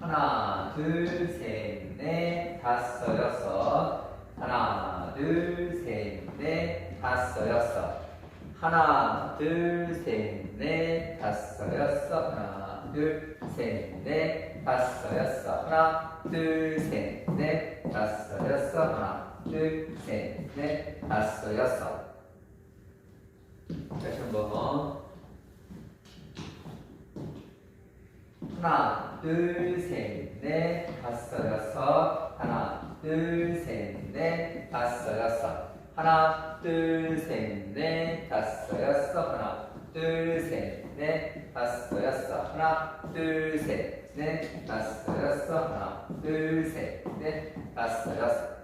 하나, 둘, 셋, 넷, 다섯, 여섯. 하나, 둘, 셋, 넷, 다섯, 여섯. 하나, 둘, 셋, 넷, 다섯, 여섯. 하나, 둘, 셋, 넷, 다섯, 여섯. 하나, 둘, 셋, 넷, 다섯, 여섯. 하나, 둘, 셋, 넷, 다섯, 여섯. 다시 한 번. 하나, 둘, 셋, 넷, 다섯, 여섯. 하나, 둘, 셋, 넷, 다섯, 여섯. 하나, 둘, 셋, 넷, 다섯, 여섯. 하나, 둘, 셋, 넷, 다섯, 여섯. 하나, 둘, 셋, 넷, 다섯, 여섯. 하나, 둘, 셋, 넷, 다섯, 여섯.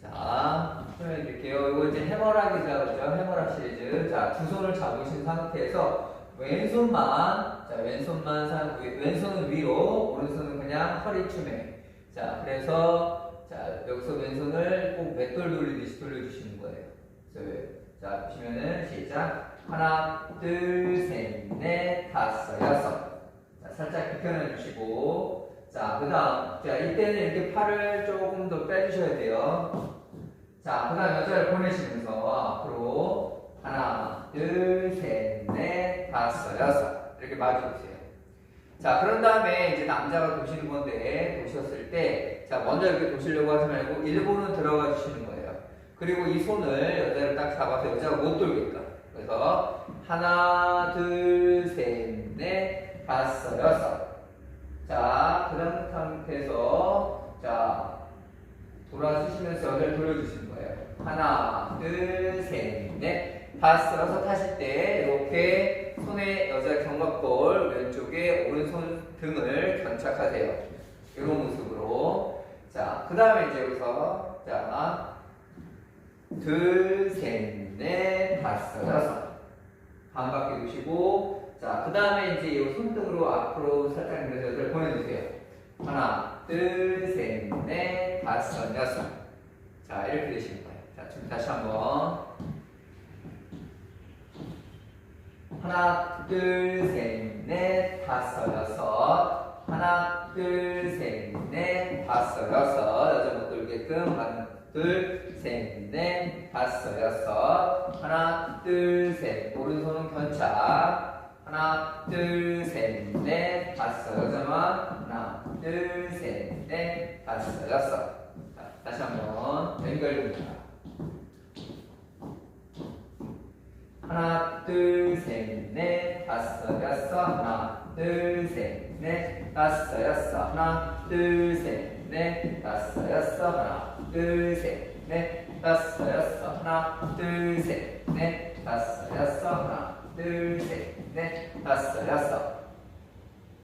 자, 설명드릴게요. 이거 이제 해머락 이죠. 그죠? 해머락 시리즈. 자, 두 손을 잡으신 상태에서 왼손만, 자, 왼손만, 상, 왼손은 위로, 오른손은 그냥 허리춤에. 자, 그래서, 자, 여기서 왼손을 꼭 맷돌 돌리듯이 돌려주시는 거예요. 자, 보시면은, 시작. 하나, 둘, 셋, 넷, 다섯, 여섯. 자, 살짝 비켜내 주시고. 자, 그 다음. 자, 이때는 이렇게 팔을 조금 더 빼주셔야 돼요. 자, 그 다음 여자를 보내시면서 앞으로 하나, 둘, 셋, 넷, 다섯, 여섯 이렇게 마주보세요. 자, 그런 다음에 이제 남자가 도시는 건데 도셨을 때, 자, 먼저 이렇게 도시려고 하지 말고 일본은 들어가 주시는 거예요. 그리고 이 손을 여자를 딱 잡아서 여자가 못 돌게끔. 그래서 하나, 둘, 셋, 넷, 다섯, 여섯. 자, 그 다음 상태에서 자 돌아주시면서 여자를 돌려주시는 거예요. 하나, 둘, 셋, 넷, 다섯, 여섯 하실 때 이렇게 손에 여자 견갑골 왼쪽에 오른손 등을 견착하세요. 이런 모습으로. 자, 그 다음에 이제 여기서 자, 둘, 셋, 넷, 다섯, 여섯. 반갑게 두시고 자, 그 다음에 이제 이 손등으로 앞으로 살짝 밀어서 여자를 보내주세요. 하나, 둘, 셋, 넷, 다섯, 여섯. 자, 이렇게 되시는 거예요. 자, 지금 다시 한번. 하나, 둘, 셋, 넷, 다섯, 여섯. 하나, 둘, 셋, 넷, 다섯, 여섯. 여자 못 돌게끔. 하나, 둘, 셋, 넷, 다섯, 여섯. 하나, 둘, 셋. 오른손은 견착. 하나, 둘, 셋, 넷, 다섯. 여자만. 하나, 둘, 셋, 넷, 다섯, 여섯. 자, 다시 한번 연결됩니다. 하나, 둘, 셋, 여섯. 하나, 둘, 셋, 넷, 다섯, 여섯. 하나, 둘, 셋, 넷, 다섯, 여섯. 하나, 둘, 셋, 넷, 다섯, 여섯. 하나, 둘, 셋, 넷, 다섯, 여섯. 하나, 둘, 셋, 넷, 다섯, 여섯.